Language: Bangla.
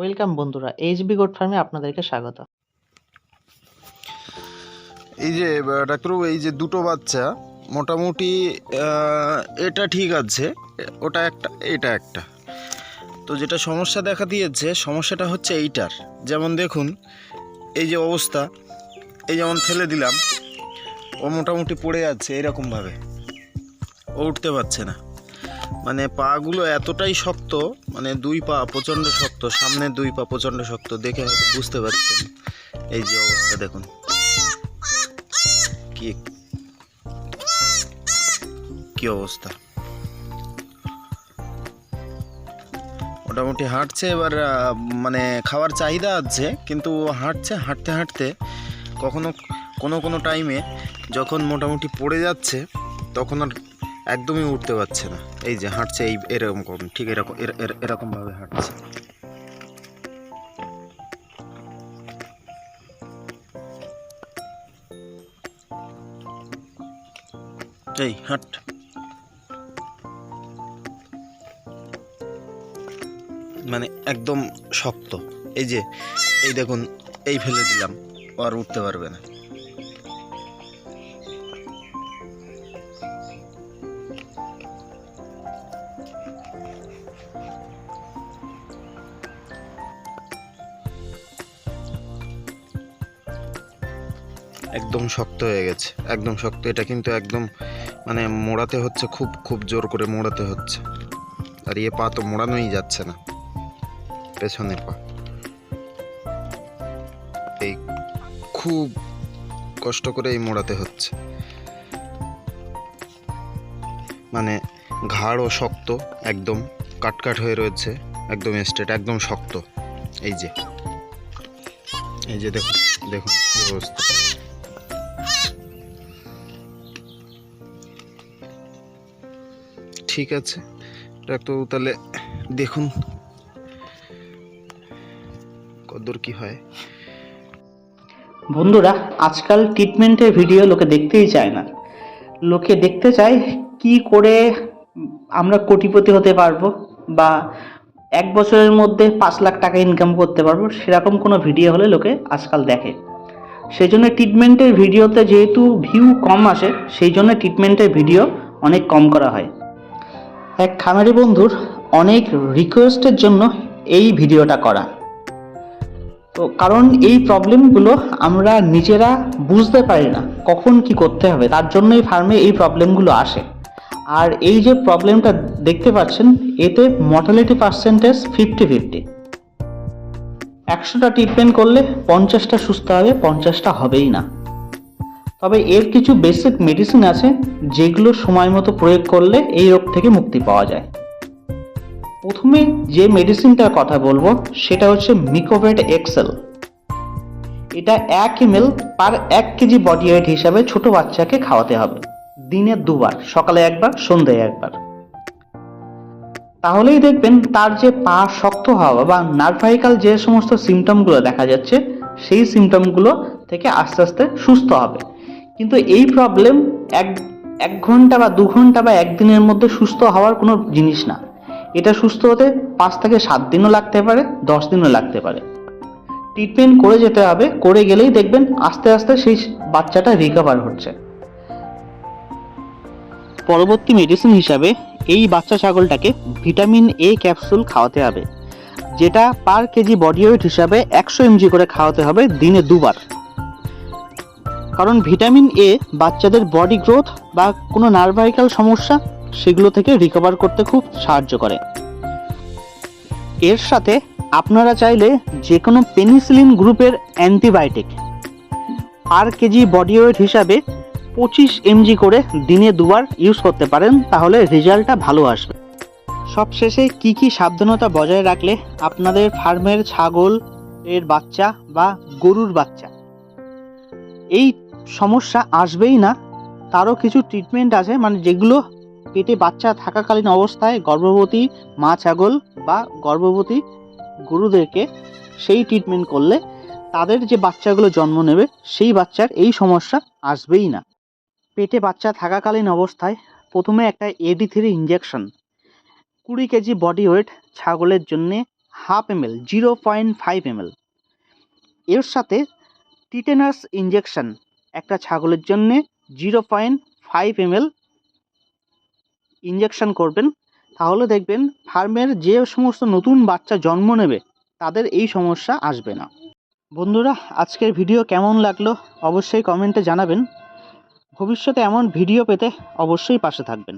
ওয়েলকাম বন্ধুরা, এইচবি গোট ফার্মে আপনাদেরকে স্বাগত। এই যে ডাক্তারবাবু, এই যে দুটো বাচ্চা, মোটামুটি এটা ঠিক আছে, ওটা একটা, এটা একটা। তো যেটা সমস্যা দেখা দিয়েছে, সমস্যাটা হচ্ছে এইটার। যেমন দেখুন, এই যে অবস্থা, এই যেমন ফেলে দিলাম, ও মোটামুটি পড়ে যাচ্ছে এরকমভাবে। ও উঠতে পারছে না। মানে পাগুলো এতটাই শক্ত মানে দুই পা প্রচণ্ড শক্ত সামনের দুই পা প্রচণ্ড শক্ত, দেখে হয়তো বুঝতে পারছেন। এই যে অবস্থা, দেখুন। কি কি অবস্থা? মোটামুটি হাঁটছে, এবার মানে খাওয়ার চাহিদা আছে, কিন্তু হাঁটছে, হাঁটতে হাঁটতে কখনো কোনো কোনো টাইমে যখন মোটামুটি পড়ে যাচ্ছে, তখন আর একদমই উঠতে পারছে না। এই যে হাঁটছে, এই এরকম ঠিক এরকম, এর- এর- এরকমভাবে হাঁটছে। এই, হাঁট। মানে একদম শক্ত। এই যে, এই দেখুন, এই ফেলে দিলাম, আর উঠতে পারবে না। একদম শক্ত হয়ে গেছে, একদম শক্ত। এটা কিন্তু একদম মানে মোড়াতে হচ্ছে, খুব খুব জোর করে মোড়াতে হচ্ছে। আর ইয়ে পা তো মোড়ানোই যাচ্ছে না পেছনের পা। এই খুব কষ্ট করে এই মোড়াতে হচ্ছে। মানে ঘাড়ও শক্ত, একদম কাটকাট হয়ে রয়েছে, একদম স্ট্রেট একদম শক্ত। এই যে এই যে দেখুন দেখুন অবস্থা। ঠিক আছে। ডাক্তারবাবু, তাহলে দেখুন কদ্দূর কি হয়। বন্ধুরা, আজকাল ট্রিটমেন্টের ভিডিও লোকে দেখতেই চায় না। লোকে দেখতে চায় কি করে আমরা কোটিপতি হতে পারব বা এক বছরের মধ্যে পাঁচ লাখ টাকা ইনকাম করতে পারব, সেরকম কোনো ভিডিও হলে লোকে আজকাল দেখে। সেই জন্য ট্রিটমেন্টের ভিডিওতে যেহেতু ভিউ কম আসে, সেই জন্য ট্রিটমেন্টের ভিডিও অনেক কম করা হয়। এক খামারি বন্ধুর অনেক রিকোয়েস্টের জন্য এই ভিডিওটা করা। তো কারণ এই প্রবলেমগুলো আমরা নিজেরা বুঝতে পারি না, কখন কি করতে হবে, তার জন্যই ফার্মে এই প্রবলেমগুলো আসে। আর এই যে প্রবলেমটা দেখতে পাচ্ছেন, এতে মর্টালিটি পার্সেন্টেজ ফিফটি ফিফটি একশোটা ট্রিটমেন্ট করলে পঞ্চাশটা সুস্থ হবে, পঞ্চাশটা হবেই না। তবে এর কিছু বেসিক মেডিসিন আছে যেগুলো সময় মতো প্রয়োগ করলে এই রোগ থেকে মুক্তি পাওয়া যায়। প্রথমে যে মেডিসিনটার কথা বলব, সেটা হচ্ছে মিকোভেট এক্সেল এটা এক এমএল পার এক কেজি বডি ওয়েট হিসাবে ছোট বাচ্চাকে খাওয়াতে হবে। দিনে দুবার, সকালে একবার, সন্ধ্যায় একবার। তাহলেই দেখবেন তার যে পা শক্ত হওয়া বা নার্ভাইকাল যে সমস্ত সিমটমগুলো দেখা যাচ্ছে, সেই সিমটমগুলো থেকে আস্তে আস্তে সুস্থ হবে। কিন্তু এই প্রবলেম এক এক ঘণ্টা বা দু ঘণ্টা বা একদিনের মধ্যে সুস্থ হওয়ার কোনো জিনিস না। এটা সুস্থ হতে পাঁচ থেকে সাত দিনও লাগতে পারে, দশ দিনও লাগতে পারে। ট্রিটমেন্ট করে যেতে হবে, করে গেলেই দেখবেন আস্তে আস্তে সেই বাচ্চাটা রিকভার হচ্ছে। পরবর্তী মেডিসিন হিসাবে এই বাচ্চা ছাগলটাকে ভিটামিন এ ক্যাপসুল খাওয়াতে হবে, যেটা পার কেজি বডি ওয়েট হিসাবে একশো এমজি করে খাওয়াতে হবে দিনে দুবার। কারণ ভিটামিন এ বাচ্চাদের বডি গ্রোথ বা কোনো নার্ভাইকাল সমস্যা সেগুলো থেকে রিকভার করতে খুব সাহায্য করে। এর সাথে আপনারা চাইলে যে কোনো পেনিসিলিন গ্রুপের অ্যান্টিবায়োটিক আর কেজি বডি ওয়েট হিসাবে পঁচিশ এমজি করে দিনে দুবার ইউজ করতে পারেন, তাহলে রেজাল্টটা ভালো আসবে। সবশেষে কি কি সাবধানতা বজায় রাখলে আপনাদের ফার্মের ছাগল, এর বাচ্চা বা গরুর বাচ্চা? এই সমস্যা আসবেই না। তারও কিছু ট্রিটমেন্ট আছে মানে যেগুলো পেটে বাচ্চা থাকাকালীন অবস্থায় গর্ভবতী মা ছাগল বা গর্ভবতী গরুদেরকে সেই ট্রিটমেন্ট করলে তাদের যে বাচ্চাগুলো জন্ম নেবে, সেই বাচ্চার এই সমস্যা আসবেই না। পেটে বাচ্চা থাকাকালীন অবস্থায় প্রথমে একটা এডি থ্রি ইঞ্জেকশন কুড়ি কেজি বডি ওয়েট ছাগলের জন্যে half M L zero point five M L এর সাথে টিটেনাস ইঞ্জেকশন একটা ছাগলের জন্যে zero point five M L injection করবেন। তাহলে দেখবেন ফার্মের যে সমস্ত নতুন বাচ্চা জন্ম নেবে, তাদের এই সমস্যা আসবে না। বন্ধুরা, আজকের ভিডিও কেমন লাগল অবশ্যই কমেন্টে জানাবেন। ভবিষ্যতে এমন ভিডিও পেতে অবশ্যই পাশে থাকবেন।